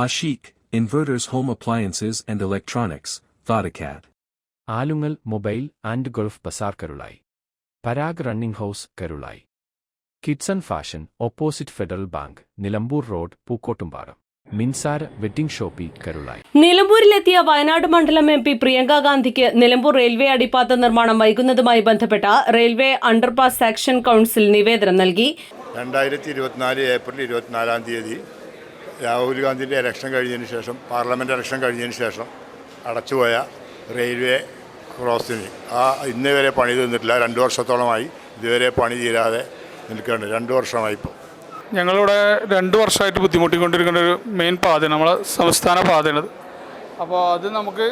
Ashik, Inverters home appliances and electronics Thodacat. Alungal mobile and Gulf bazaar Karulai Parag running house Karulai. Kidson fashion opposite Federal Bank Nilambur road Pookkottumparam. Minsara wedding shoppe Karulai. നിലമ്പൂരിലെത്തിയ Wayanad മണ്ഡലം M P Priyanka ഗാന്ധിക്ക് Nilambur railway അടിപ്പാത നിർമ്മാണം വൈകുന്നതുമായി ബന്ധപ്പെട്ട railway underpass action council നിവേദനം നൽകി. രണ്ടായിരത്തി ഇരുപത്തിനാല് April ഇരുപത്തിനാലാം തീയതി രാഹുൽ ഗാന്ധിന്റെ ഇലക്ഷൻ കഴിഞ്ഞതിന് ശേഷം പാർലമെന്റ് ഇലക്ഷൻ കഴിഞ്ഞതിന് ശേഷം അടച്ചുപോയ റെയിൽവേ ക്രോസിന് ആ ഇന്ന് വരെ പണി തീർന്നിട്ടില്ല. രണ്ട് വർഷത്തോളമായി ഇതുവരെ പണി തീരാതെ നിൽക്കുകയാണ്. രണ്ട് വർഷമായി ഇപ്പോൾ ഞങ്ങളിവിടെ രണ്ട് വർഷമായിട്ട് ബുദ്ധിമുട്ടിക്കൊണ്ടിരിക്കുന്ന ഒരു മെയിൻ പാതയാണ് നമ്മളെ സംസ്ഥാന പാതയാണത് അപ്പോൾ അത് നമുക്ക്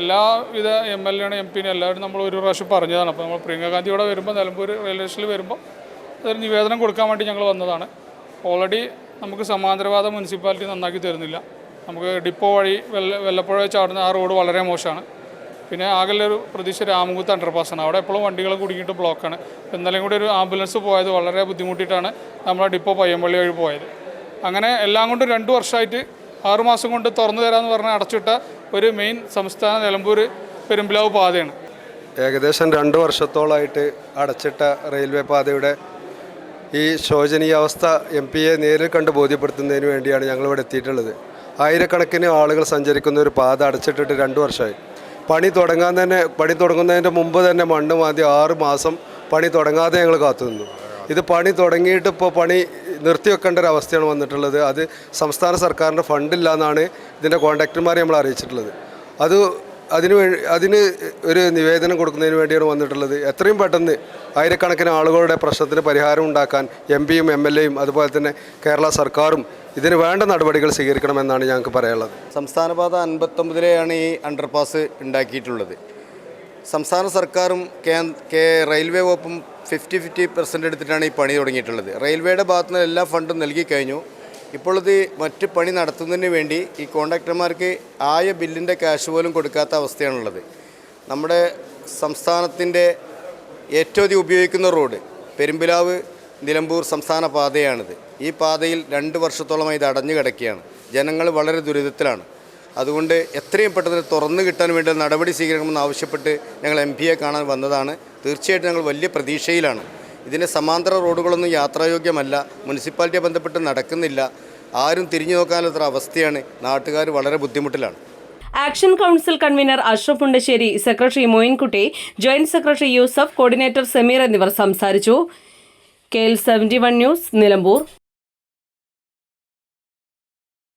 എല്ലാവിധ എം എൽ എയാണ് എം പിന്നെ എല്ലാവരും നമ്മൾ ഒരു പ്രാവശ്യം പറഞ്ഞതാണ്. അപ്പോൾ നമ്മൾ പ്രിയങ്ക ഗാന്ധി ഇവിടെ വരുമ്പോൾ നിലമ്പൂർ റെയിൽവേ സ്റ്റേഷനിൽ വരുമ്പോൾ അതൊരു നിവേദനം കൊടുക്കാൻ വേണ്ടി ഞങ്ങൾ വന്നതാണ്. ഓൾറെഡി നമുക്ക് സമാന്തരവാദ മുനിസിപ്പാലിറ്റി നന്നാക്കി തരുന്നില്ല. നമുക്ക് ഡിപ്പോ വഴി വെല്ല വെല്ലപ്പുഴ ചാടുന്ന ആ റോഡ് വളരെ മോശമാണ്. പിന്നെ ആകെയുള്ളൊരു പ്രതീക്ഷ രാമകുത്ത് അണ്ടർപാസാണ് അവിടെ എപ്പോഴും വണ്ടികൾ കുടുങ്ങിയിട്ട് ബ്ലോക്കാണ് ഇന്നലെയും കൂടി ഒരു ആംബുലൻസ് പോയത് വളരെ ബുദ്ധിമുട്ടിയിട്ടാണ് നമ്മളെ ഡിപ്പോ പയ്യമ്പള്ളി വഴി പോയത്. അങ്ങനെ എല്ലാം കൊണ്ടും രണ്ട് വർഷമായിട്ട് ആറുമാസം കൊണ്ട് തുറന്നു തരാമെന്ന് പറഞ്ഞ് അടച്ചിട്ട ഒരു മെയിൻ സംസ്ഥാന നിലമ്പൂർ പെരുമ്പിലാവ് പാതയാണ്. ഏകദേശം രണ്ട് വർഷത്തോളമായിട്ട് അടച്ചിട്ട റെയിൽവേ പാതയുടെ ഈ ശോചനീയാവസ്ഥ എം പിയെ നേരിൽ കണ്ട് ബോധ്യപ്പെടുത്തുന്നതിന് വേണ്ടിയാണ് ഞങ്ങളിവിടെ എത്തിയിട്ടുള്ളത്. ആയിരക്കണക്കിന് ആളുകൾ സഞ്ചരിക്കുന്ന ഒരു പാത അടച്ചിട്ടിട്ട് രണ്ട് വർഷമായി. പണി തുടങ്ങാൻ തന്നെ പണി തുടങ്ങുന്നതിന്റെ മുമ്പ് തന്നെ മണ്ണ് മാതി ആറ് മാസം പണി തുടങ്ങാതെ ഞങ്ങൾ കാത്തുനിന്നു ഇത് പണി തുടങ്ങിയിട്ട് ഇപ്പോൾ പണി നിർത്തിവെക്കേണ്ട ഒരു അവസ്ഥയാണ് വന്നിട്ടുള്ളത്. അത് സംസ്ഥാന സർക്കാരിന്റെ ഫണ്ടില്ല എന്നാണ് ഇതിന്റെ കോൺട്രാക്ടർമാരെ നമ്മൾ അറിയിച്ചിട്ടുള്ളത്. അത് അതിന് അതിന് ഒരു നിവേദനം കൊടുക്കുന്നതിന് വേണ്ടിയാണ് വന്നിട്ടുള്ളത്. എത്രയും പെട്ടെന്ന് ആയിരക്കണക്കിന് ആളുകളുടെ പ്രശ്നത്തിന് പരിഹാരം ഉണ്ടാക്കാൻ എം പിയും എം എൽ എയും അതുപോലെ തന്നെ കേരള സർക്കാരും ഇതിന് വേണ്ട നടപടികൾ സ്വീകരിക്കണമെന്നാണ് ഞങ്ങൾക്ക് പറയാനുള്ളത്. സംസ്ഥാന പാത അൻപത്തൊമ്പതിലെയാണ് ഈ അണ്ടർപാസ് ഉണ്ടാക്കിയിട്ടുള്ളത്. സംസ്ഥാന സർക്കാരും കേ റെയിൽവേ വകുപ്പും ഫിഫ്റ്റി ഫിഫ്റ്റി പെർസെന്റ് എടുത്തിട്ടാണ് ഈ പണി തുടങ്ങിയിട്ടുള്ളത്. റെയിൽവേയുടെ ഭാഗത്തുനിന്ന് എല്ലാ ഫണ്ടും നൽകി കഴിഞ്ഞു. ഇപ്പോൾ ഇത് മറ്റ് പണി നടത്തുന്നതിന് വേണ്ടി ഈ കോൺട്രാക്ടർമാർക്ക് ആയ ബില്ലിന്റെ ക്യാഷ് പോലും കൊടുക്കാത്ത അവസ്ഥയാണുള്ളത്. നമ്മുടെ സംസ്ഥാനത്തിന്റെ ഏറ്റവും അധികം ഉപയോഗിക്കുന്ന റോഡ് പെരുമ്പിലാവ് നിലമ്പൂർ സംസ്ഥാന പാതയാണിത്. ഈ പാതയിൽ രണ്ട് വർഷത്തോളമായി ഇത് അടഞ്ഞു കിടക്കുകയാണ്. ജനങ്ങൾ വളരെ ദുരിതത്തിലാണ്. അതുകൊണ്ട് എത്രയും പെട്ടെന്ന് തുറന്നു കിട്ടാൻ വേണ്ടി നടപടി സ്വീകരിക്കണമെന്ന് ആവശ്യപ്പെട്ട് ഞങ്ങൾ എം പിയെ കാണാൻ വന്നതാണ്. തീർച്ചയായിട്ടും ഞങ്ങൾ വലിയ പ്രതീക്ഷയിലാണ്. ഇതിന്റെ സമാന്തര റോഡുകളൊന്നും യാത്രായോഗ്യമല്ല. മുനിസിപ്പാലിറ്റിയെ ബന്ധപ്പെട്ട് നടക്കുന്നില്ല. ആരും തിരിഞ്ഞു നോക്കാനുള്ള അവസ്ഥയാണ്. നാട്ടുകാർ വളരെ ബുദ്ധിമുട്ടിലാണ്. Action council convener Ashraf Mundassery secretary Moinkutty joint secretary Yusuf coordinator Sameer എന്നിവർ സംസാരിച്ചു. K L seventy one news Nilambur.